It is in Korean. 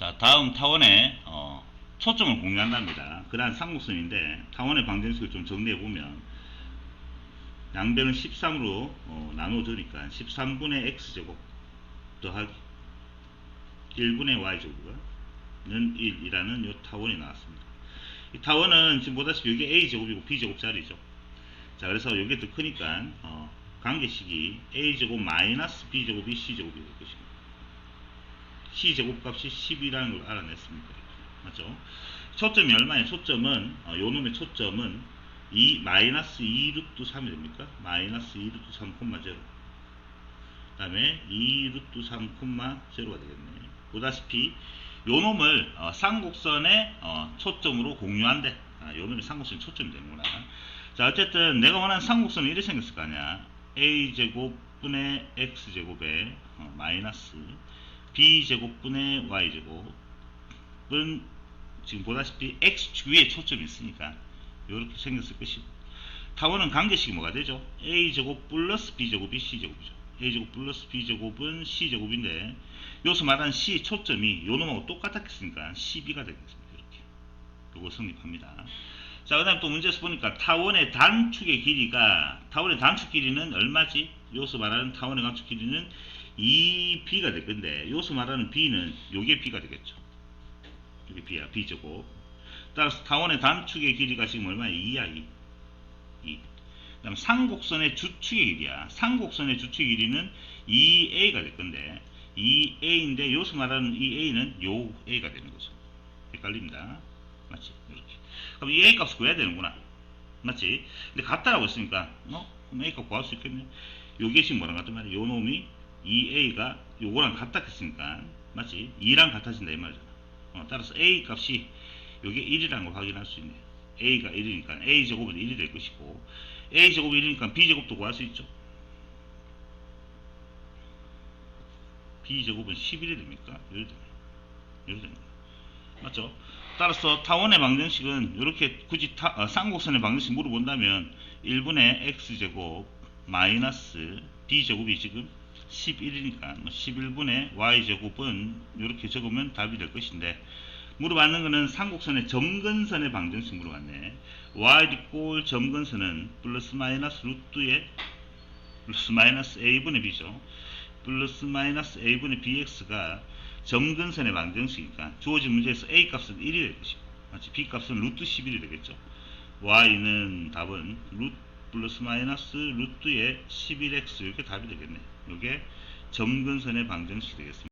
자, 다음 타원의 어, 초점을 공유한답니다. 그러한 삼국선인데 타원의 방정식을 좀 정리해 보면 양변을 13으로 어, 나눠주니까 13분의 x제곱 더하기 1분의 y제곱은 1이라는 요 타원이 나왔습니다. 이 타원은 지금 보다시피 여기 a제곱이고 b제곱짜리죠. 자 그래서 이게 더 크니까 어, 관계식이 a제곱 마이너스 b제곱이 c제곱이 될 것입니다. C제곱 값이 10이라는 걸 알아냈습니다. 맞죠? 초점이 얼마예요? 초점은 어, 요 놈의 초점은 이 마이너스 2 루트 3이 됩니까? 마이너스 2 루트 3 콤마 제로 그 다음에 2 루트 3 콤마 제로가 되겠네 보다시피 요 놈을 어, 쌍곡선의 어, 초점으로 공유한대 아, 요 놈이 쌍곡선의 초점이 되는구나 자 어쨌든 내가 원하는 쌍곡선은 이렇게 생겼을 거 아니야 a제곱 분의 x제곱에 어, 마이너스 b제곱분의 y제곱은 지금 보다시피 x축 위에 초점이 있으니까 이렇게 생겼을 것이고 타원은 관계식이 뭐가 되죠? a제곱 플러스 b제곱이 c제곱이죠. a제곱 플러스 b제곱은 c제곱인데 말하는 c 초점이 요 놈하고 똑같았겠으니까 12가 되겠습니다. 이렇게 요거 성립합니다. 자, 그 다음에 또 문제에서 보니까 타원의 단축의 길이가 타원의 단축 길이는 얼마지? 여기서 말하는 타원의 단축 길이는 2b가 될 건데 여기서 말하는 b는 요게 b가 되겠죠. 이게 b야, b제곱. 따라서 타원의 단축의 길이가 지금 얼마야? 2야, 2. 2. 그 다음 상곡선의 주축의 길이야. 상곡선의 주축의 길이는 2a가 될 건데 2a인데 여기서 말하는 이 a는 요 a가 되는 거죠. 헷갈립니다. 맞지? 이렇게. 그럼 이 a 값을 구해야 되는구나. 맞지? 근데 같다라고 했으니까 어? 그럼 a 값 구할 수 있겠네. 요게 지금 뭐랑 같단 말이야? 요 놈이 2a가 요거랑 같다 했으니까 맞지? 2랑 같아진다 이 말이잖아. 어, 따라서 a 값이 요게 1이라는 걸 확인할 수 있네. a가 1이니까 a 제곱은 1이 될 것이고 a 제곱이 1이니까 b 제곱도 구할 수 있죠. b 제곱은 11이 됩니까? 이렇게 됩니다. 이렇게 됩니다. 맞죠? 따라서 타원의 방정식은 이렇게 굳이 타, 어, 쌍곡선의 방정식 물어본다면 1분의 x제곱 마이너스 b제곱이 지금 11이니까 11분의 y제곱은 이렇게 적으면 답이 될 것인데 물어봤는 거는 삼곡선의 점근선의 방정식 물어봤네. y 꼴 점근선은 플러스 마이너스 루트의 플러스 마이너스 a분의 b죠. 플러스 마이너스 a분의 bx가 점근선의 방정식이니까 주어진 문제에서 a 값은 1이 될 것이고 마치 b 값은 루트 11이 되겠죠. y는 답은 루트 플러스 마이너스 루트의 11x 이렇게 답이 되겠네. 이게 점근선의 방정식이 되겠습니다.